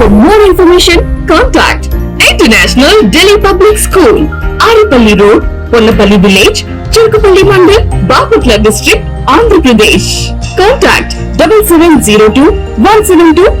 For more information, contact International Delhi Public School, Aripalli Road, Ponnapalli Village, Chirkupalli Mandal, Bapatla District, Andhra Pradesh. Contact 7702 172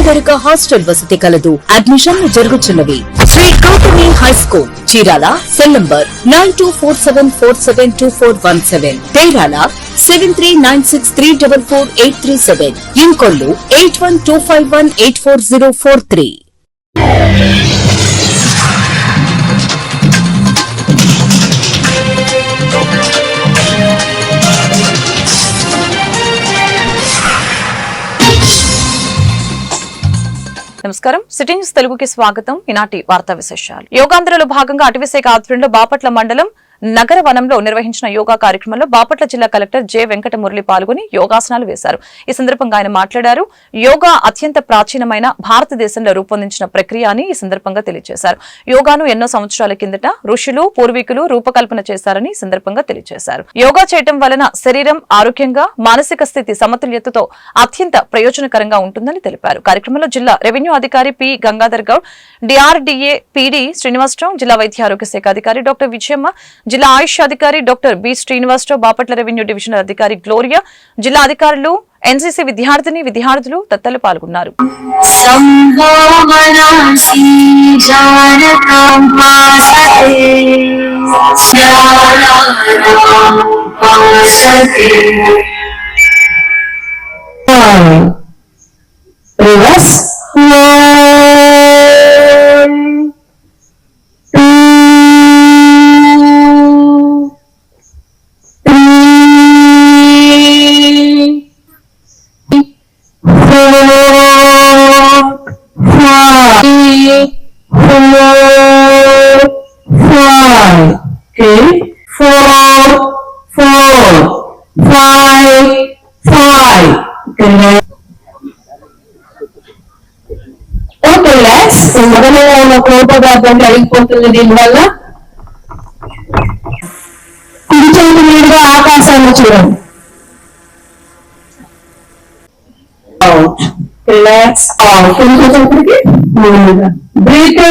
వేరువేరుగా hostel వసతి కలదు. అడ్మిషన్లు జరుగుతున్నవి Shri Gautami high school Chirala cell number nine two four seven four seven two four one seven తేరాల seven three nine six three double four eight three seven Inkollu eight one two five one eight four zero four three నమస్కారం. City news తెలుగుకి స్వాగతం. ఈనాటి వార్తా విశేషాలు. యోగాంధ్రలో భాగంగా అటవీశాఖ ఆధ్వర్యంలో బాపట్ల మండలం నగర వనంలో నిర్వహించిన యోగా కార్యక్రమంలో బాపట్ల జిల్లా కలెక్టర్ జె వెంకట మురళి పాల్గొని యోగాసనాలు వేశారు. ఈ సందర్భంగా ఆయన మాట్లాడారు. యోగా అత్యంత ప్రాచీనమైన భారతదేశంలో రూపొందించిన ప్రక్రియ అని ఈ సందర్భంగా తెలియజేశారు. యోగాను ఎన్నో సంవత్సరాల కిందట ఋషులు పూర్వీకులు రూపకల్పన చేశారని సందర్భంగా తెలియజేశారు. యోగా చేయటం వలన శరీరం ఆరోగ్యంగా మానసిక స్థితి సమతుల్యతతో అత్యంత ప్రయోజనకరంగా ఉంటుందని తెలిపారు. కార్యక్రమంలో జిల్లా రెవెన్యూ అధికారి P. Gangadhar Goud DRDA PD Srinivasarao జిల్లా వైద్య ఆరోగ్య శాఖ అధికారి డాక్టర్ విజయమ్మ జిల్లా ఆయుష్ అధికారి doctor B Srinivasarao Bapatla revenue division అధికారి గ్లోరియా జిల్లా అధికారులు ఎన్సీసీ విద్యార్థిని విద్యార్థులు తత్తలు పాల్గొన్నారు Yeah. కలిగిపోతుంది దీనివల్ల? కుడి చేతి మీదుగా ఆకాశాన్ని చూడండి. రిలాక్స్ అవుట్ ఇంకొకరికి బ్రీత్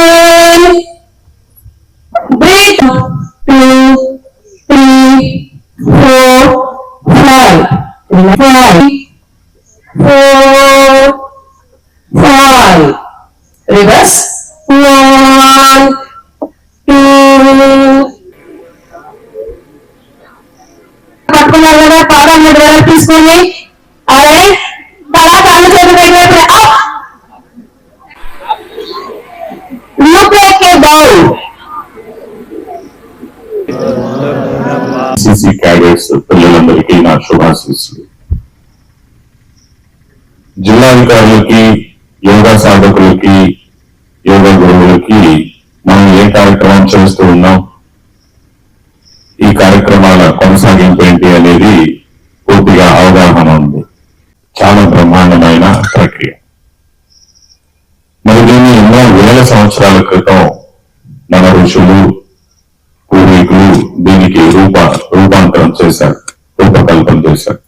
తీసుకొని అదే తలా కాళ్ళు చేతులు పెట్టినప్పుడు look like a ball CC cadets పిల్లలందరికీ నా శుభాశీస్సులు. జిల్లా అధికారులకి యోగా సాధకులకి యోగా గురువులకి మనం ఏ కార్యక్రమం చేస్తూ ఉన్నాం? ఈ కార్యక్రమాల కొనసాగింపు ఏంటి అనేది పూర్తిగా అవగాహన ఉంది. చాలా బ్రహ్మాండమైన ప్రక్రియ. మరి దీన్ని ఎన్నో వేల సంవత్సరాల క్రితం మన ఋషులు పూర్వీకులు దీనికి రూప రూపాంతరం చేశారు రూపకల్పన చేశారు.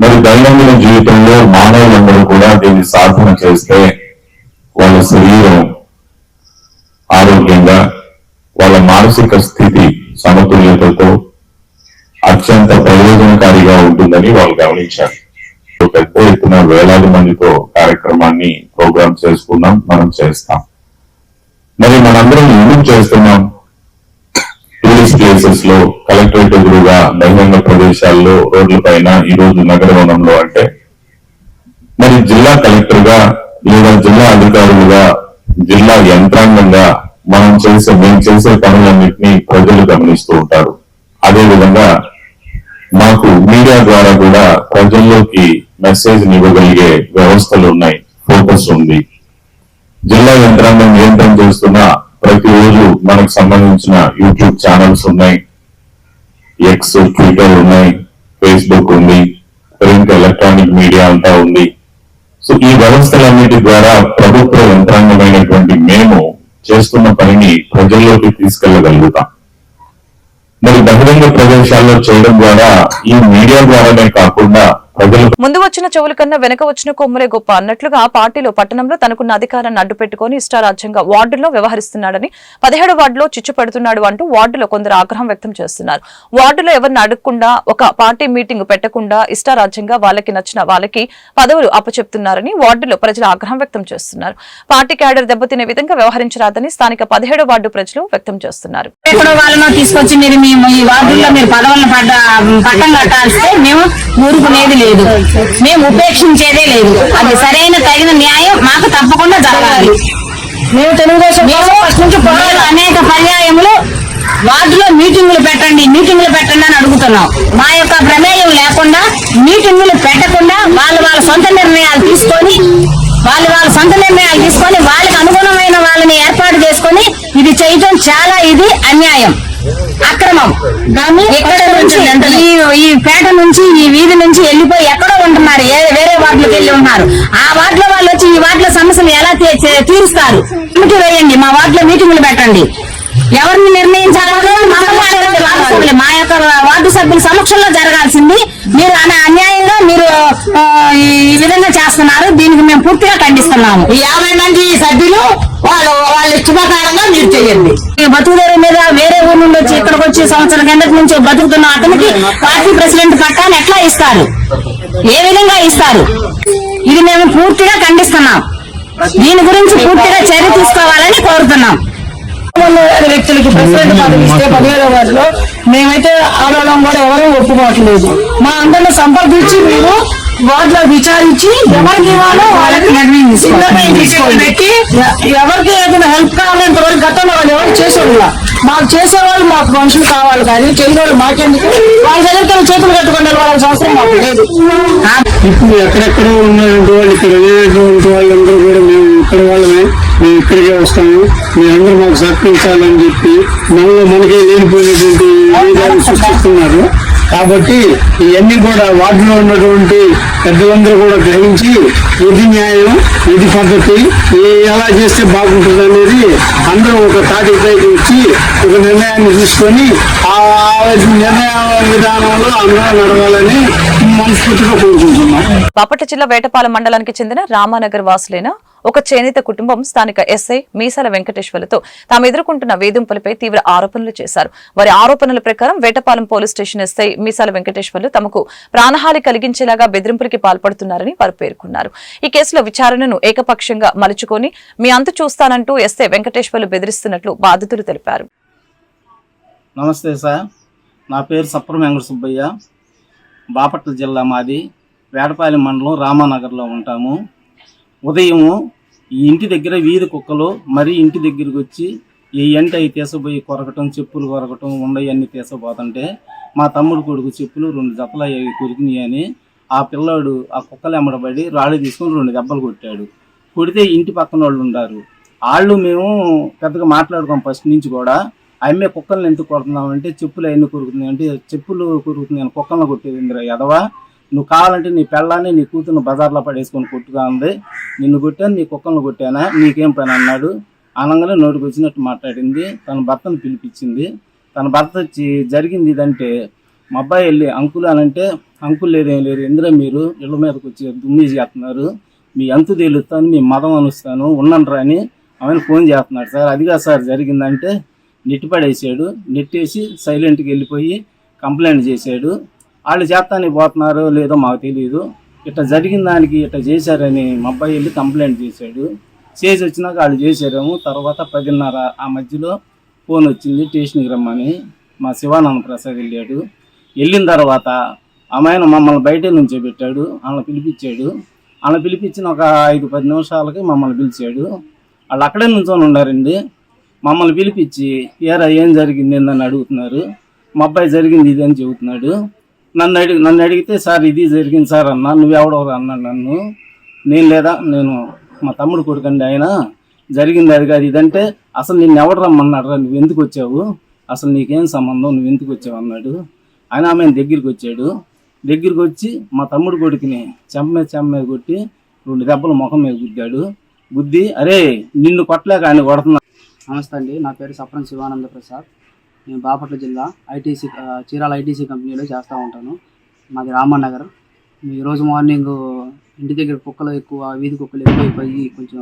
మరి దైనందిన జీవితంలో మానవులందరూ కూడా దీన్ని సాధన చేస్తే వాళ్ళ శరీరం ఆరోగ్యంగా వాళ్ళ మానసిక స్థితి సమతుల్యతతో ప్రయోజనకారిగా ఉంటుందని వాళ్ళు గమనించారు. పెద్ద ఎత్తున వేలాది మందితో కార్యక్రమాన్ని ప్రోగ్రామ్ చేసుకున్నాం మనం చేస్తాం. మరి మనందరం ఎందుకు చేస్తున్నాం? టూరిస్ట్ ప్లేసెస్లో కలెక్టరేట్ ఎదురుగా బహిరంగ ప్రదేశాల్లో రోడ్ల పైన ఈ రోజు నగరవనంలో అంటే మరి జిల్లా కలెక్టర్గా లేదా జిల్లా అధికారులుగా జిల్లా యంత్రాంగంగా మనం చేసే మేము చేసే పనులన్నింటినీ ప్రజలు గమనిస్తూ ఉంటారు. అదే విధంగా మీడియా ద్వారా కూడా ప్రజల్లోకి మెసేజ్ ఇవ్వగలిగే వ్యవస్థలు ఉన్నాయి ఫోకస్ ఉంది. జిల్లా యంత్రాంగం నియంత్రణ చేస్తున్న ప్రతి ప్రతిరోజు మనకు సంబంధించిన యూట్యూబ్ ఛానల్స్ ఉన్నాయి. ఎక్స్ ట్విట్టర్ ఉన్నాయి ఫేస్బుక్ ఉంది ప్రింట్ ఎలక్ట్రానిక్ మీడియా అంతా ఉంది. సో ఈ వ్యవస్థలన్నిటి ద్వారా ప్రభుత్వ యంత్రాంగమైనటువంటి మేము చేస్తున్న పనిని ప్రజల్లోకి తీసుకెళ్ళగలుగుతాం బహిరంగ ప్రదేశాల్లో చేయడం ద్వారా ఈ మీడియా ద్వారానే కాకుండా ముందు వచ్చిన చెవుల కన్నా వెనక వచ్చిన కొమ్మలే గొప్ప అన్నట్లుగా పార్టీలో పట్టణంలో తనకున్న అధికారాన్ని అడ్డు పెట్టుకుని ఇష్టారాజ్యంగా వార్డులో వ్యవహరిస్తున్నాడని పదిహేడు వార్డులో చిచ్చు పెడుతున్నాడు అంటూ వార్డులో కొందరు ఆగ్రహం వ్యక్తం చేస్తున్నారు. వార్డులో ఎవరిని అడగకుండా ఒక పార్టీ మీటింగ్ పెట్టకుండా ఇష్టారాజ్యంగా వాళ్ళకి నచ్చిన వాళ్ళకి పదవులు అప్పచెప్తున్నారని వార్డులో ప్రజలు ఆగ్రహం వ్యక్తం చేస్తున్నారు. పార్టీ క్యాడర్ దెబ్బతినే విధంగా వ్యవహరించరాదని స్థానిక పదిహేడు వార్డు ప్రజలు వ్యక్తం చేస్తున్నారు. తీసుకొచ్చి మీరు మేము ఈ వార్డుల్లో మీరు పదవులను పడ్డ పట్టం కట్టాల్స్తే మేము ఊరుకునేది లేదు. మేము ఉపేక్షించేదే లేదు. అది సరైన తగిన న్యాయం మాకు తప్పకుండా జరగాలి. మేము తెలుగుదేశం అనేక పర్యాయములు వార్డులో మీటింగులు పెట్టండి మీటింగులు పెట్టండి అని అడుగుతున్నాం. మా యొక్క ప్రమేయం లేకుండా మీటింగులు పెట్టకుండా వాళ్ళు వాళ్ళ సొంత నిర్ణయాలు తీసుకొని వాళ్ళు వాళ్ళ సొంత నిర్ణయాలు తీసుకొని వాళ్ళకి అనుగుణమైన వాళ్ళని ఏర్పాటు చేసుకొని ఇది చేయటం చాలా ఇది అన్యాయం. అక్రమం. ఇక్కడ నుంచి ఈ పేట నుంచి ఈ వీధి నుంచి వెళ్ళిపోయి ఎక్కడో ఉంటున్నారు. వేరే వార్డులకు వెళ్ళి ఉన్నారు. ఆ వార్డులో వాళ్ళు వచ్చి ఈ వార్డులో సమస్యలు ఎలా తీరుస్తారు? కమిటీ వేయండి. మా వార్డులో మీటింగులు పెట్టండి. ఎవరిని నిర్ణయించాలో. మా యొక్క వార్డు సభ్యుల సమక్షంలో జరగాల్సింది. మీరు అన- అన్యాయంగా మీరు ఈ విధంగా చేస్తున్నారు. దీనికి మేము పూర్తిగా ఖండిస్తున్నాము. ఈ యాభై మంది సభ్యులు వాళ్ళు వాళ్ళ ఇష్టప్రకారంగా మీరు చేయండి. బతుకుదేరు మీద వేరే ఊరు నుండి వచ్చి ఇక్కడికి వచ్చి సంవత్సరం కిందటి నుంచి బతుకుతున్న అతనికి పార్టీ ప్రెసిడెంట్ పట్టాలు ఎట్లా ఇస్తారు? ఏ విధంగా ఇస్తారు? ఇది మేము పూర్తిగా ఖండిస్తున్నాం. దీని గురించి పూర్తిగా చర్య తీసుకోవాలని కోరుతున్నాం. వ్యక్తులకి ప్రెసిడెంట్ పదవి ఇస్తే పదిహేడో వారిలో మేమైతే ఆడవాళ్ళం కూడా ఎవరూ ఒప్పుకోవట్లేదు. మా అందరిని సంప్రదించి మీరు వాటిలో విచారించి ఎవరికి ఇవ్వాలో వాళ్ళకి నిర్ణయం తీసుకోండి. ఎవరికి ఏదైనా హెల్ప్ కావాలంత వరకు గతంలో వాళ్ళు ఎవరు చేసేవాళ్ళ మాకు చేసేవాళ్ళు మాకు మనుషులు కావాలి కానీ చేయని మాకెందుకు? వాళ్ళ దగ్గరికి వెళ్ళి చేతులు కట్టుకొని వెళ్ళాల్సిన అవసరం మాకు లేదు. ఇప్పుడు ఎక్కడెక్కడో ఉన్నటువంటి వాళ్ళు ఇక్కడ లేనటువంటి వాళ్ళందరూ కూడా మేము ఇక్కడ వాళ్ళమే. మేము ఇక్కడికే వస్తాము. మీరందరూ మాకు సహకరించాలని చెప్పి మనలో మనకే లేనిపోయినటువంటి సృష్టిస్తున్నారు. కాబట్టి ఇవన్నీ కూడా వార్డులో ఉన్నటువంటి పెద్దలందరూ కూడా గ్రహించి ఇది న్యాయం ఇది పద్ధతి ఎలా చేస్తే బాగుంటుంది అనేది అందరూ ఒక తాటిపైకి వచ్చి ఒక నిర్ణయాన్ని తీసుకొని ఆ నిర్ణయ విధానంలో అందరూ నడవాలని మనస్ఫూర్తిగా కోరుకుంటున్నాం. బాపట్ల జిల్లా వేటపాలెం మండలానికి చెందిన రామానగర్ వాసులైన ఒక చేనేత కుటుంబం స్థానిక ఎస్ఐ మీసాల వెంకటేశ్వర్లతో తాము ఎదుర్కొంటున్న వేధింపులపై తీవ్ర ఆరోపణలు చేశారు. వారి ఆరోపణల ప్రకారం Vetapalem police station SI Meesala Venkateswarlu తమకు ప్రాణహాని కలిగించేలాగా బెదిరింపులకి పాల్పడుతున్నారని వారు పేర్కొన్నారు. ఈ కేసులో విచారణను ఏకపక్షంగా మలుచుకొని మీ అంతు చూస్తానంటూ ఎస్ఐ వెంకటేశ్వర్లు బెదిరిస్తున్నట్లు బాధితులు తెలిపారు. నమస్తే సార్. నా పేరు సప్రం వెంకట సుబ్బయ్య. బాపట్ల జిల్లా మాది. వేడపాలెం మండలం రామానగర్లో ఉంటాము. ఉదయము ఈ ఇంటి దగ్గర వీధి కుక్కలు మరీ ఇంటి దగ్గరికి వచ్చి ఏ ఎంట అవి తీసపోయి కొరకటం చెప్పులు కొరకటం ఉండయి అన్ని తీసపోతుంటే మా తమ్ముడు కొడుకు చెప్పులు రెండు దెబ్బలు అవి కొరికినాయి అని ఆ పిల్లాడు ఆ కుక్కలు ఎమ్మడబడి రాళ్ళు తీసుకొని రెండు దెబ్బలు కొట్టాడు. కొడితే ఇంటి పక్కన వాళ్ళు ఉండారు. వాళ్ళు మేము పెద్దగా మాట్లాడుకోం ఫస్ట్ నుంచి కూడా అమ్మే కుక్కల్ని ఎందుకు కొడుతున్నామంటే చెప్పులు అవన్నీ కొరుకుతున్నాయి. అంటే చెప్పులు కొరుకుతున్నాయి కుక్కలను కొట్టేది ఎదవా నువ్వు కావాలంటే నీ పెళ్ళాన్ని నీ కూతురు బజార్లో పడేసుకొని కొట్టుగా ఉంది నిన్ను కొట్టాను నీ కుక్కలను కొట్టానా? నీకేం పని అన్నాడు. అనగానే నోటికి వచ్చినట్టు మాట్లాడింది. తన భర్తను పిలిపించింది. తన భర్త వచ్చి జరిగింది ఇదంటే మా అబ్బాయి వెళ్ళి అంకుల్ అని అంటే అంకుల్ లేదేం లేదు ఎందులో మీరు? ఇళ్ళ మీదకి వచ్చి దుమ్మి చేస్తున్నారు. మీ అంతు తేలుస్తాను మీ మదం అనుస్తాను ఉన్నాను అని ఆమెను ఫోన్ చేస్తున్నాడు. సార్ అదిగా సార్ జరిగిందంటే నెట్టి పడేసాడు నెట్టేసి సైలెంట్కి వెళ్ళిపోయి కంప్లైంట్ చేశాడు. వాళ్ళు చేస్తానికి పోతున్నారో లేదో మాకు తెలియదు ఇట్లా జరిగిన దానికి ఇట్లా చేశారని మా అబ్బాయి వెళ్ళి కంప్లైంట్ చేశాడు. చేసి వచ్చినాక వాళ్ళు చేశారేమో తర్వాత పదిన్నర ఆ మధ్యలో ఫోన్ వచ్చింది స్టేషన్కి రమ్మని. మా శివానంద ప్రసాద్ వెళ్ళాడు. వెళ్ళిన తర్వాత ఆమెను మమ్మల్ని బయట నుంచో పెట్టాడు వాళ్ళని పిలిపించాడు. వాళ్ళని పిలిపించిన ఒక ఐదు పది నిమిషాలకి మమ్మల్ని పిలిచాడు. వాళ్ళు అక్కడే నుంచొని ఉన్నారండి. మమ్మల్ని పిలిపించి ఏరా ఏం జరిగింది? ఏందని అడుగుతున్నారు. మా అబ్బాయి జరిగింది ఇది అని చెబుతున్నాడు. నన్ను అడిగి నన్ను అడిగితే సార్ ఇది జరిగింది సార్ అన్న నువ్వెవడవరు అన్నాడు నన్ను. నేను లేదా నేను మా తమ్ముడు కొడుకండి ఆయన. జరిగింది అది కాదు. ఇదంటే అసలు నిన్ను ఎవడు రమ్మన్నాడు నువ్వు ఎందుకు వచ్చావు? అసలు నీకేం సంబంధం? నువ్వు ఎందుకు వచ్చావు? అన్నాడు. ఆయన ఆమె దగ్గరికి వచ్చాడు. దగ్గరికి వచ్చి మా తమ్ముడు కొడుకుని చెంప మీద చెంప మీద కొట్టి రెండు దెబ్బలు ముఖం మీద గుద్దాడు. గుద్ది అరే నిన్ను కొట్టలేక ఆయన కొడుతున్నా నమస్తే అండి. నా పేరు సప్రం శివానంద ప్రసాద్. నేను బాపట్ల జిల్లా ఐటీసీ చీరాల ఐటీసీ కంపెనీలో చేస్తూ ఉంటాను. మాది రామనగర్. ఈరోజు మార్నింగ్ ఇంటి దగ్గర కుక్కలు ఎక్కువ వీధి కుక్కలు ఎక్కువైపోయి కొంచెం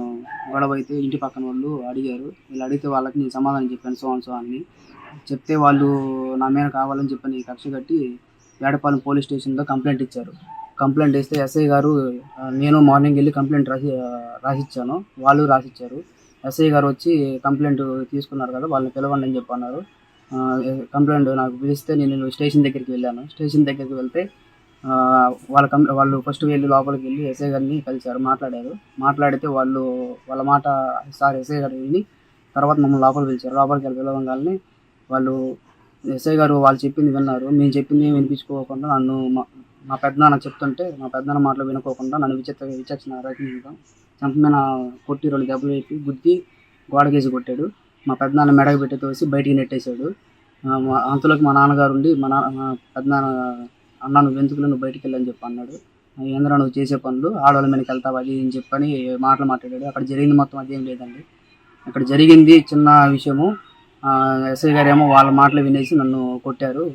గొడవ అయితే ఇంటి పక్కన వాళ్ళు అడిగారు. వీళ్ళు అడిగితే వాళ్ళకి నేను సమాధానం చెప్పాను సో సో అని. చెప్తే వాళ్ళు నా మీద కావాలని చెప్పని కక్ష కట్టి వేడపాలెం పోలీస్ స్టేషన్లో కంప్లైంట్ ఇచ్చారు. కంప్లైంట్ ఇస్తే ఎస్ఐ గారు నేను మార్నింగ్ వెళ్ళి కంప్లైంట్ రాసి రాసిచ్చాను. వాళ్ళు రాసిచ్చారు. ఎస్ఐ గారు వచ్చి కంప్లైంట్ తీసుకున్నారు కదా వాళ్ళని పిలవండి అని చెప్పి అన్నారు కంప్లైంట్ నాకు పిలిస్తే నేను స్టేషన్ దగ్గరికి వెళ్ళాను. స్టేషన్ దగ్గరికి వెళ్తే వాళ్ళ కం వాళ్ళు ఫస్ట్ వెళ్ళి లోపలికి వెళ్ళి ఎస్ఐ గారిని కలిశారు మాట్లాడారు. మాట్లాడితే వాళ్ళు వాళ్ళ మాట సార్ ఎస్ఐ గారు విని తర్వాత మమ్మల్ని లోపలికి పిలిచారు. లోపలికి వెళ్ళి పిలవగానే వాళ్ళు ఎస్ఐ గారు వాళ్ళు చెప్పింది విన్నారు. మేము చెప్పింది వినిపించుకోకుండా నన్ను మా మా పెద్దనాన్న చెప్తుంటే మా పెద్దనాన్న మాటలు వినుకోకుండా నన్ను విచిత్ర విచక్షణ రకంగా చంపమైన కొట్టి రెండు దెబ్బలు వేపి గుద్ది గోడకేసి కొట్టాడు. మా పెద్దనాన్న మెడకు పెట్టి తోసి బయటికి నెట్టేశాడు. మా- అంతలోకి మా నాన్నగారు ఉండి మా నాన్న పెద్దనాన్న అన్న నువ్వు నువ్వు బయటికి వెళ్ళని చెప్పి అన్నాడు. ఏంద్రా నువ్వు చేసే పనులు? ఆడవాళ్ళ మీదకి వెళ్తావు? అది అని చెప్పని మాటలు మాట్లాడాడు. అక్కడ జరిగింది మొత్తం అదేం లేదండి. అక్కడ జరిగింది చిన్న విషయము. ఎస్ఐ గారు ఏమో వాళ్ళ మాటలు వినేసి నన్ను కొట్టారు.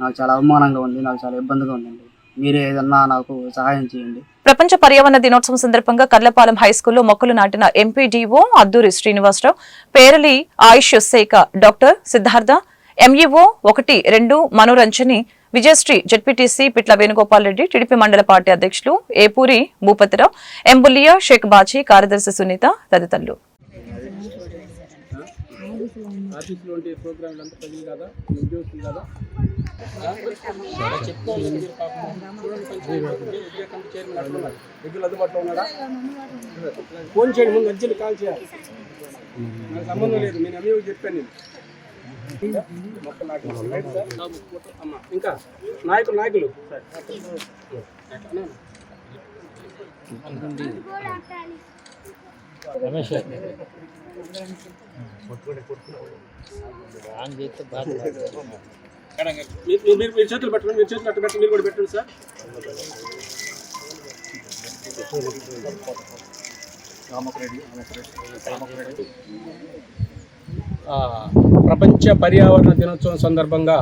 నాకు చాలా అవమానంగా ఉంది నాకు చాలా ఇబ్బందిగా ఉందండి. మీరే ఏదన్నా నాకు సహాయం చేయండి. ప్రపంచ పర్యావరణ దినోత్సవం సందర్భంగా కర్లపాలెం హై స్కూల్లో మొక్కలు నాటిన ఎంపీడీఓ అద్దూరి శ్రీనివాసరావు పేరలి ఆయుష్ శాఖ డాక్టర్ సిద్ధార్థ ఎంఈఓ ఒకటి రెండు మనోరంజని విజయశ్రీ జడ్పీటీసీ పిట్ల వేణుగోపాల్ రెడ్డి టీడీపీ మండల పార్టీ అధ్యక్షులు ఏపూరి భూపతిరావు ఎంబులియా షేక్ బాజీ కార్యదర్శి సునీత తదితరులు. ఆఫీసులో ఉండే ప్రోగ్రాంలు అంతా చదివి కదా? ఉద్యోగులు కదా? దగ్గర అందుబాటులో ఉన్నాడా? ఫోన్ చేయండి ముందు అర్జెంట్ కాల్ చేయాలి. నాకు సంబంధం లేదు నేను అన్నీ చెప్పాను నేను. సార్. ఇంకా నాయకులు? నాయకులు రమేష్. మీరు మీరు చేతులు పెట్టండి మీరు చేతులు అట్టు మీరు కూడా పెట్టండి సార్ ప్రపంచ పర్యావరణ దినోత్సవం సందర్భంగా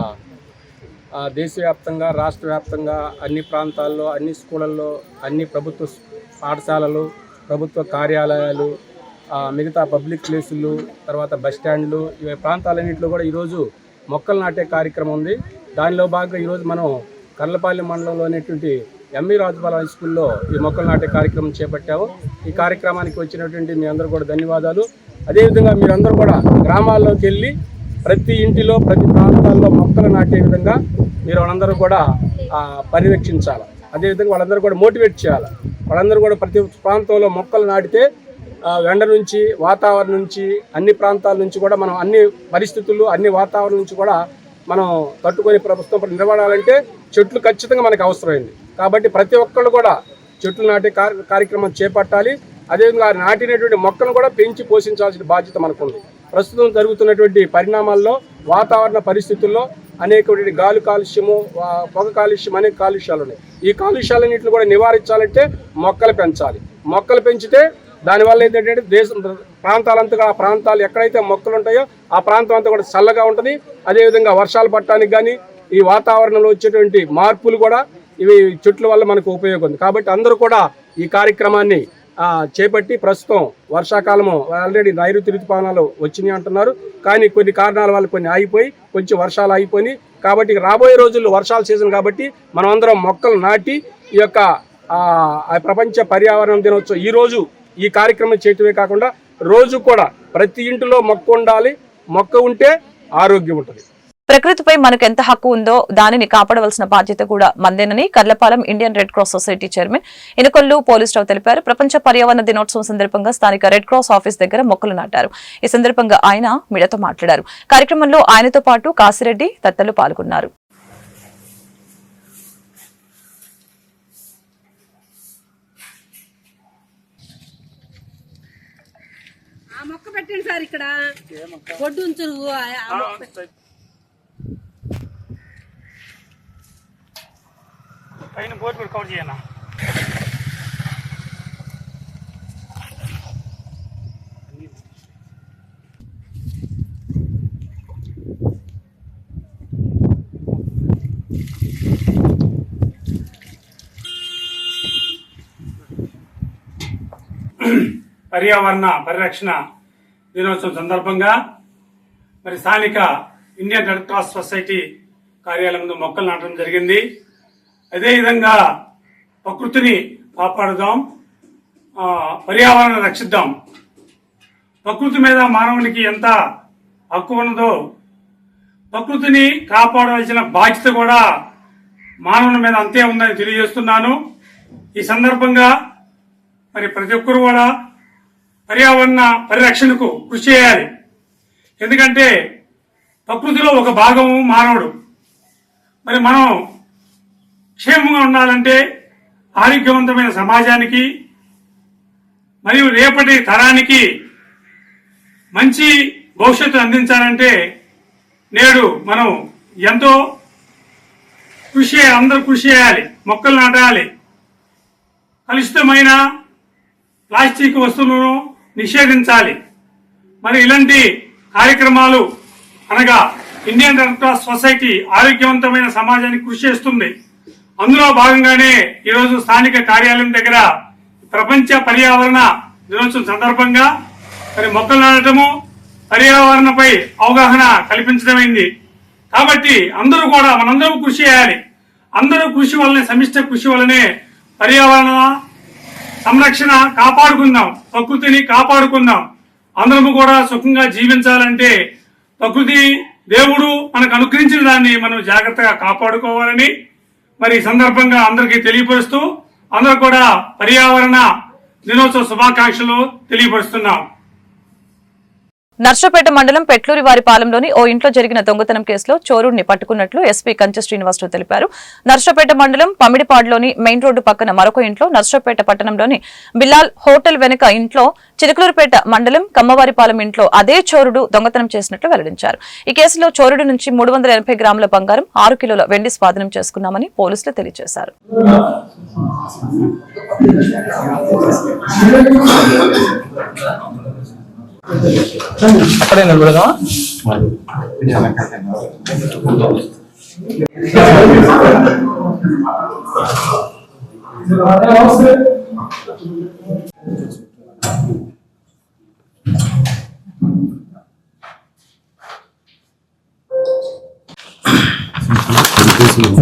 దేశవ్యాప్తంగా రాష్ట్ర వ్యాప్తంగా అన్ని ప్రాంతాల్లో అన్ని స్కూళ్ళల్లో అన్ని ప్రభుత్వ పాఠశాలలు ప్రభుత్వ కార్యాలయాలు మిగతా పబ్లిక్ ప్లేసులు తర్వాత బస్ స్టాండ్లు ఇవి ప్రాంతాలన్నింటిలో కూడా ఈరోజు మొక్కలు నాటే కార్యక్రమం ఉంది. దానిలో భాగంగా ఈరోజు మనం కర్లపాలెం మండలంలో అనేటువంటి ఎంఈ రాజుపాలెం హై స్కూల్లో ఈ మొక్కలు నాటే కార్యక్రమం చేపట్టాము. ఈ కార్యక్రమానికి వచ్చినటువంటి మీ అందరూ కూడా ధన్యవాదాలు. అదేవిధంగా మీరందరూ కూడా గ్రామాల్లోకి వెళ్ళి ప్రతి ఇంటిలో ప్రతి ప్రాంతాల్లో మొక్కలు నాటే విధంగా మీరు వాళ్ళందరూ కూడా పర్యవేక్షించాలి. అదేవిధంగా వాళ్ళందరూ కూడా మోటివేట్ చేయాలి. వాళ్ళందరూ కూడా ప్రతి ప్రాంతంలో మొక్కలు నాటితే ఎండ నుంచి వాతావరణం నుంచి అన్ని ప్రాంతాల నుంచి కూడా మనం అన్ని పరిస్థితులు అన్ని వాతావరణం నుంచి కూడా మనం తట్టుకొని ప్రభుత్వం నిలబడాలంటే చెట్లు ఖచ్చితంగా మనకు అవసరమైంది. కాబట్టి ప్రతి ఒక్కళ్ళు కూడా చెట్లు నాటే కార్యక్రమం చేపట్టాలి. అదేవిధంగా నాటినటువంటి మొక్కను కూడా పెంచి పోషించాల్సిన బాధ్యత మనకుంది. ప్రస్తుతం జరుగుతున్నటువంటి పరిణామాల్లో వాతావరణ పరిస్థితుల్లో అనేకటువంటి గాలి కాలుష్యము పొగ కాలుష్యం అనేక కాలుష్యాలు ఉన్నాయి. ఈ కాలుష్యాలన్నింటిని కూడా నివారించాలంటే మొక్కలు పెంచాలి. మొక్కలు పెంచితే దానివల్ల ఏంటంటే దేశం ప్రాంతాలంతగా ఆ ప్రాంతాలు ఎక్కడైతే మొక్కలు ఉంటాయో ఆ ప్రాంతం అంతా కూడా చల్లగా ఉంటుంది. అదేవిధంగా వర్షాలు పట్టడానికి కానీ ఈ వాతావరణంలో వచ్చేటువంటి మార్పులు కూడా ఇవి చెట్ల వల్ల మనకు ఉపయోగం ఉంది. కాబట్టి అందరూ కూడా ఈ కార్యక్రమాన్ని చేపట్టి ప్రస్తుతం వర్షాకాలము ఆల్రెడీ నైరుతి ఋతుపవనాలు వచ్చినాయి అంటున్నారు. కానీ కొన్ని కారణాల వల్ల కొన్ని ఆగిపోయి కొంచెం వర్షాలు ఆగిపోయి కాబట్టి రాబోయే రోజుల్లో వర్షాల సీజన్ కాబట్టి మనం అందరం మొక్కలు నాటి ఈ యొక్క ఆ, ప్రపంచ పర్యావరణ దినోత్సవం ఈ రోజు ఈ కార్యక్రమం చేయటమే కాకుండా రోజు కూడా ప్రతి ఇంటిలో మొక్క ఉండాలి. మొక్క ఉంటే ఆరోగ్యం ఉంటుంది. ప్రకృతిపై మనకు ఎంత హక్కు ఉందో దానిని కాపాడవలసిన బాధ్యత కూడా మందేనని Karlapalem Indian Red Cross Society chairman Inukollu Polisurao తెలిపారు. ప్రపంచ పర్యావరణ దినోత్సవం సందర్భంగా స్థానిక రెడ్ క్రాస్ ఆఫీస్ దగ్గర మొక్కలు నాటారు. ఈ సందర్భంగా ఆయన మీడియాతో మాట్లాడారు. కార్యక్రమంలో ఆయనతో పాటు కాసిరెడ్డి తత్తలు పాల్గొన్నారు. ఆ మొక్క పెట్టండి సార్ ఇక్కడ. బొడ్డు ఉంచరు ఆ- ఆ మొక్క పెట్టండి. పైన బోర్డు కూడా కవర్ చేయనా? పర్యావరణ పరిరక్షణ దినోత్సవం సందర్భంగా మరి స్థానిక ఇండియన్ రెడ్ క్రాస్ సొసైటీ కార్యాలయంలో మొక్కలు నాటడం జరిగింది. అదేవిధంగా ప్రకృతిని కాపాడుదాం ఆ, పర్యావరణం రక్షిద్దాం. ప్రకృతి మీద మానవునికి ఎంత హక్కు ఉన్నదో ప్రకృతిని కాపాడవలసిన బాధ్యత కూడా మానవుని మీద అంతే ఉందని తెలియజేస్తున్నాను. ఈ సందర్భంగా మరి ప్రతి ఒక్కరు కూడా పర్యావరణ పరిరక్షణకు కృషి చేయాలి. ఎందుకంటే ప్రకృతిలో ఒక భాగము మానవుడు. మరి మనం క్షేమంగా ఉండాలంటే ఆరోగ్యవంతమైన సమాజానికి మరియు రేపటి తరానికి మంచి భవిష్యత్తు అందించాలంటే నేడు మనం ఎంతో కృషి అందరూ కృషి చేయాలి మొక్కలు నాటాలి. కలుషితమైన ప్లాస్టిక్ వస్తువులను నిషేధించాలి. మరి ఇలాంటి కార్యక్రమాలు అనగా ఇండియన్ రెడ్ క్రాస్ సొసైటీ ఆరోగ్యవంతమైన సమాజానికి కృషి చేస్తుంది. అందులో భాగంగానే ఈరోజు స్థానిక కార్యాలయం దగ్గర ప్రపంచ పర్యావరణ దినోత్సవం సందర్భంగా మరి మొక్కలు నాటము పర్యావరణపై అవగాహన కల్పించడమైంది. కాబట్టి అందరూ కూడా మనందరూ కృషి చేయాలి. అందరూ కృషి వల్లనే సమిష్ట కృషి వల్లనే పర్యావరణ సంరక్షణ కాపాడుకుందాం. ప్రకృతిని కాపాడుకుందాం. అందరము కూడా సుఖంగా జీవించాలంటే ప్రకృతి దేవుడు మనకు అనుగ్రహించిన దాన్ని మనం జాగ్రత్తగా కాపాడుకోవాలని మరి సందర్భంగా అందరికీ తెలియపరుస్తూ అందరూ కూడా పర్యావరణ దినోత్సవ శుభాకాంక్షలు తెలియపరుస్తున్నాం. నర్సపేట మండలం పెట్లూరి వారిపాలెంలోని ఓ ఇంట్లో జరిగిన దొంగతనం కేసులో చోరుడిని పట్టుకున్నట్లు ఎస్పీ కంచె శ్రీనివాసరావు తెలిపారు. నర్సపేట మండలం పమిడిపాడులోని మెయిన్ రోడ్డు పక్కన మరొక ఇంట్లో నర్సపేట పట్టణంలోని బిలాల్ హోటల్ వెనుక ఇంట్లో చిలుకలూరుపేట మండలం కమ్మవారిపాలెం ఇంట్లో అదే చోరుడు దొంగతనం చేసినట్లు వెల్లడించారు. ఈ కేసులో చోరుడు నుంచి మూడు గ్రాముల బంగారం ఆరు కిలోల వెండి స్వాధీనం చేసుకున్నామని పోలీసులు తెలియజేశారు. అక్కడే నిలబడదామా?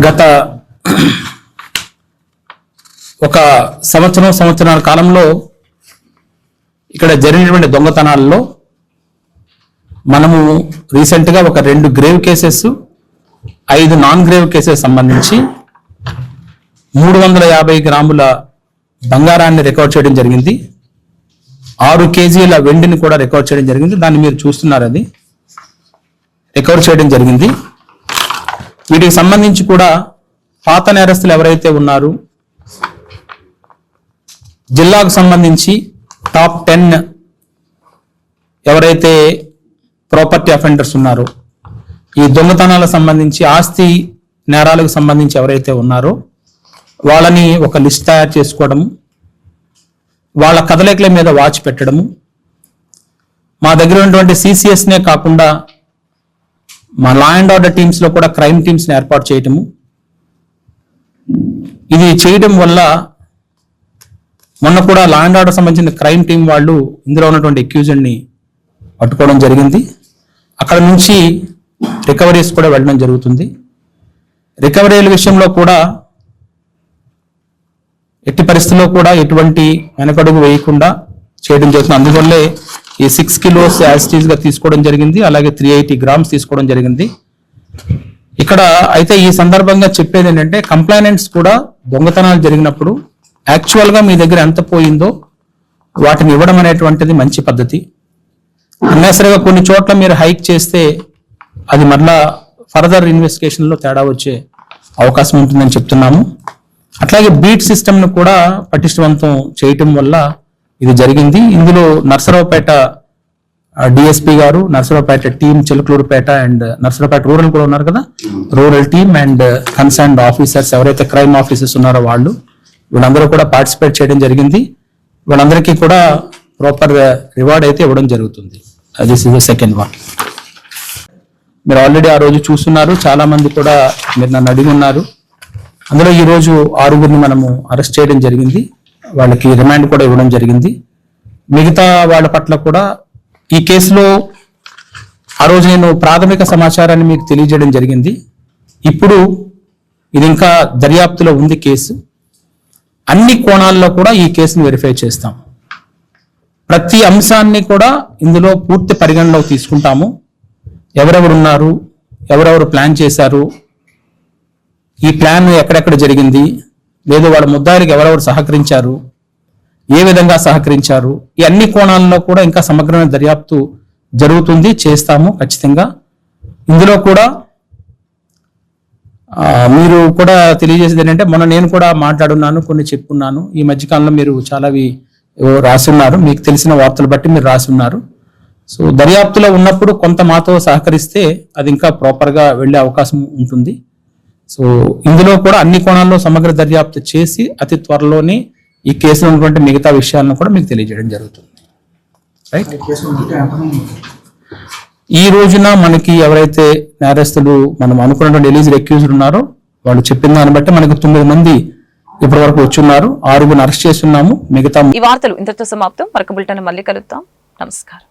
గత ఒక సంవత్సరం సంవత్సరాల కాలంలో ఇక్కడ జరిగినటువంటి దొంగతనాల్లో మనము రీసెంట్గా ఒక రెండు గ్రేవ్ కేసెస్ ఐదు నాన్ గ్రేవ్ కేసెస్ సంబంధించి మూడు వందల యాభై గ్రాముల బంగారాన్ని రికార్డ్ చేయడం జరిగింది. ఆరు కేజీల వెండిని కూడా రికార్డ్ చేయడం జరిగింది. దాన్ని మీరు చూస్తున్నారు అది. రికవర్ చేయడం జరిగింది. వీటికి సంబంధించి కూడా పాత నేరస్తులు ఎవరైతే ఉన్నారు జిల్లాకు సంబంధించి టాప్ టెన్ ఎవరైతే ప్రాపర్టీ అఫెండర్స్ ఉన్నారో ఈ దొంగతనాలకు సంబంధించి ఆస్తి నేరాలకు సంబంధించి ఎవరైతే ఉన్నారో వాళ్ళని ఒక లిస్ట్ తయారు చేసుకోవడము వాళ్ళ కదలికల మీద వాచ్ పెట్టడము మా దగ్గర ఉన్నటువంటి సిసిఎస్నే కాకుండా మా లా అండ్ ఆర్డర్ టీమ్స్లో కూడా క్రైమ్ టీమ్స్ని ఏర్పాటు చేయటము. ఇది చేయడం వల్ల మొన్న కూడా లా అండ్ ఆర్డర్ సంబంధించిన క్రైమ్ టీం వాళ్ళు ఇందులో ఉన్నటువంటి అక్యూజెడ్ని పట్టుకోవడం జరిగింది. అక్కడ నుంచి రికవరీస్ కూడా వెళ్ళడం జరుగుతుంది. రికవరీల విషయంలో కూడా ఎట్టి పరిస్థితుల్లో కూడా ఎటువంటి వెనకడుగు వేయకుండా చేయడం జరుగుతుంది. అందువల్లే ఈ సిక్స్ కిలోస్ యాసిటీస్గా తీసుకోవడం జరిగింది. అలాగే త్రీ ఎయిటీ గ్రామ్స్ తీసుకోవడం జరిగింది. ఇక్కడ అయితే ఈ సందర్భంగా చెప్పేది ఏంటంటే కంప్లైనెంట్స్ కూడా దొంగతనాలు జరిగినప్పుడు యాక్చువల్గా మీ దగ్గర ఎంత పోయిందో వాటిని ఇవ్వడం అనేటువంటిది మంచి పద్ధతి. అన్నెసరిగా కొన్ని చోట్ల మీరు హైక్ చేస్తే అది మరలా ఫర్దర్ ఇన్వెస్టిగేషన్లో తేడా వచ్చే అవకాశం ఉంటుందని చెప్తున్నాము. అట్లాగే బీట్ సిస్టమ్ను కూడా పటిష్టవంతం చేయటం వల్ల ఇది జరిగింది. ఇందులో నర్సరావుపేట డిఎస్పీ గారు Narasaraopet team Chilakaluripet and Narasaraopet rural కూడా ఉన్నారు కదా? Rural team and concerned officers ఎవరైతే క్రైమ్ ఆఫీసర్స్ ఉన్నారో వాళ్ళు. వీళ్ళందరూ కూడా పార్టిసిపేట్ చేయడం జరిగింది. వీళ్ళందరికీ కూడా ప్రాపర్ రివార్డ్ అయితే ఇవ్వడం జరుగుతుంది. This is the second one మీరు ఆల్రెడీ ఆ రోజు చూస్తున్నారు. చాలా మంది కూడా మీరు నన్ను అడిగి ఉన్నారు. అందులో ఈరోజు ఆరుగురిని మనము అరెస్ట్ చేయడం జరిగింది. వాళ్ళకి రిమాండ్ కూడా ఇవ్వడం జరిగింది. మిగతా వాళ్ళ పట్ల కూడా ఈ కేసులో ఆ రోజు నేను ప్రాథమిక సమాచారాన్ని మీకు తెలియజేయడం జరిగింది. ఇప్పుడు ఇది ఇంకా దర్యాప్తులో ఉంది కేసు. అన్ని కోణాల్లో కూడా ఈ కేసును వెరిఫై చేస్తాం. ప్రతి అంశాన్ని కూడా ఇందులో పూర్తి పరిగణలోకి తీసుకుంటాము. ఎవరెవరు ఉన్నారు ఎవరెవరు ప్లాన్ చేశారు ఈ ప్లాన్ ఎక్కడెక్కడ జరిగింది లేదు వాళ్ళ ముద్దాయిలకు ఎవరెవరు సహకరించారు ఏ విధంగా సహకరించారు ఈ అన్ని కోణాల్లో కూడా ఇంకా సమగ్రమైన దర్యాప్తు జరుగుతుంది చేస్తాము ఖచ్చితంగా. ఇందులో కూడా మీరు కూడా తెలియజేసేది ఏంటంటే మొన్న నేను కూడా మాట్లాడున్నాను కొన్ని చెప్పున్నాను. ఈ మధ్యకాలంలో మీరు చాలావి రాసున్నారు. మీకు తెలిసిన వార్తలు బట్టి మీరు రాసున్నారు. సో దర్యాప్తులో ఉన్నప్పుడు కొంత మాతో సహకరిస్తే అది ఇంకా ప్రాపర్గా వెళ్ళే అవకాశం ఉంటుంది. సో ఇందులో కూడా అన్ని కోణాల్లో సమగ్ర దర్యాప్తు చేసి అతి త్వరలోనే ఈ కేసులో ఉన్నటువంటి మిగతా విషయాలను కూడా మీకు తెలియజేయడం జరుగుతుంది. రైట్ ఈ రోజున మనకి ఎవరైతే నేరస్తులు మనం అనుకున్నటువంటి ఎలీజర్ ఎక్యూజ్డ్ ఉన్నారో వాళ్ళు చెప్పిన దాన్ని బట్టి మనకు తొమ్మిది మంది ఇప్పటి వరకు వచ్చున్నారు. ఆరుగురు అరెస్ట్ చేస్తున్నాము. మిగతా ఈ వార్తలు ఇంతటితో సమాప్తం. మరొక బులెటిన్ మళ్ళీ కలుద్దాం. నమస్కారం.